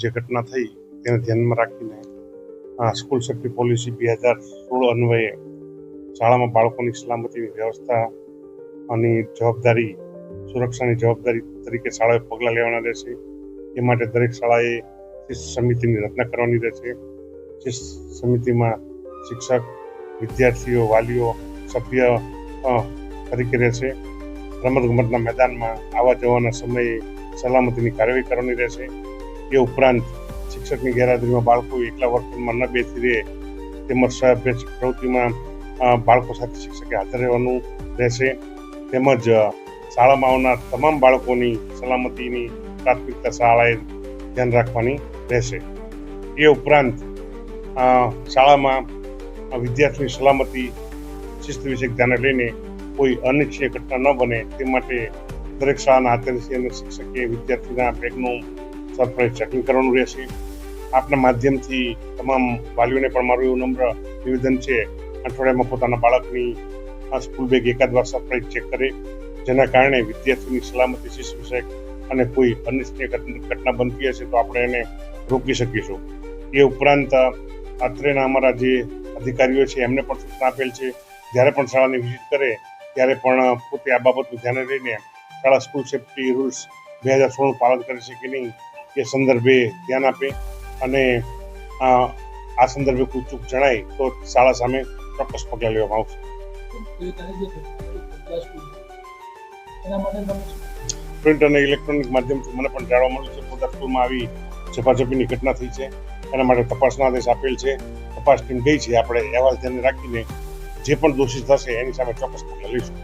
જે ઘટના થઈ તેને ધ્યાનમાં રાખીને સ્કૂલ સેફ્ટી પોલિસી બે હજાર સોળ અન્વયે શાળામાં બાળકોની સલામતીની વ્યવસ્થા અને જવાબદારી, સુરક્ષાની જવાબદારી તરીકે શાળાએ પગલાં લેવાના રહેશે. એ માટે દરેક શાળાએ શિસ્ત સમિતિની રચના કરવાની રહેશે. શિસ્ત સમિતિમાં શિક્ષક, વિદ્યાર્થીઓ, વાલીઓ, સભ્ય તરીકે રહેશે. રમતગમતના મેદાનમાં આવવા જવાના સમયે સલામતીની કાર્યવાહી કરવાની રહેશે. એ ઉપરાંત શિક્ષકની ગેરહાજરીમાં બાળકો એકલા વર્તનમાં ન બેસી રહે, તેમજ સ્વઅભ્યાસ પ્રવૃત્તિમાં બાળકો સાથે શિક્ષકે હાજર રહેવાનું રહેશે. તેમજ શાળામાં આવનાર તમામ બાળકોની સલામતીની પ્રાથમિકતા શાળાએ ધ્યાન રાખવાની રહેશે. એ ઉપરાંત શાળામાં વિદ્યાર્થીની સલામતી, શિસ્ત વિશે ધ્યાને લઈને કોઈ અનિચ્છનીય ઘટના ન બને તે માટે દરેક શાળાના અને શિક્ષકે વિદ્યાર્થીના બેગનું સરપ્રાઇઝ ચેકિંગ કરવાનું રહેશે. આપના માધ્યમથી તમામ વાલીઓને પણ મારું એવું નમ્ર નિવેદન છે, અઠવાડિયામાં પોતાના બાળકની આ સ્કૂલ બેગ એકાદ વાર સરપ્રાઈઝ ચેક કરે. જેના કારણે વિદ્યાર્થીની સલામતી શિશુ વિષયક અને કોઈ અનિચ્છનીય ઘટ- ઘટના બનતી હશે તો આપણે એને રોકી શકીશું. એ ઉપરાંત અત્રેના અમારા જે અધિકારીઓ છે, એમને પણ સૂચના આપેલ છે, જ્યારે પણ શાળાની વિઝિટ કરે, ત્યારે પણ પોતે આ બાબતનું ધ્યાને લઈને શાળા સ્કૂલ સેફ્ટી રૂલ્સ બે હજાર સોળનું પાલન કરે છે કે નહીં. એ સંદર્ભે ધ્યાન આપે અને આ સંદર્ભે કોઈ ચૂક જણાય તો શાળા સામે ચોક્કસ પગલાં લેવામાં આવશે. પ્રિન્ટ અને ઇલેક્ટ્રોનિક માધ્યમથી મને પણ જાણવા મળ્યું છે પોતા સ્કૂલમાં આવી ઝપાઝપીની ઘટના થઈ છે. એના માટે તપાસના આદેશ આપેલ છે. તપાસ ટીમ ગઈ છે. આપણે અહેવાલ ધ્યાને રાખીને જે પણ દોષિત થશે એની સામે ચોક્કસ પગલાં લઈશું.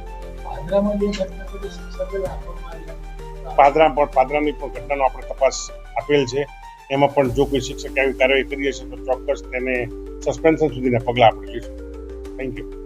પાદરા પણ પાદરાની પણ ઘટનાનો આપણે તપાસ આપેલ છે. એમાં પણ જો કોઈ શિક્ષકે આવી કાર્યવાહી કરી હશે તો ચોક્કસ તેને સસ્પેન્શન સુધીના પગલાં આપણે લઈશું થેન્ક યુ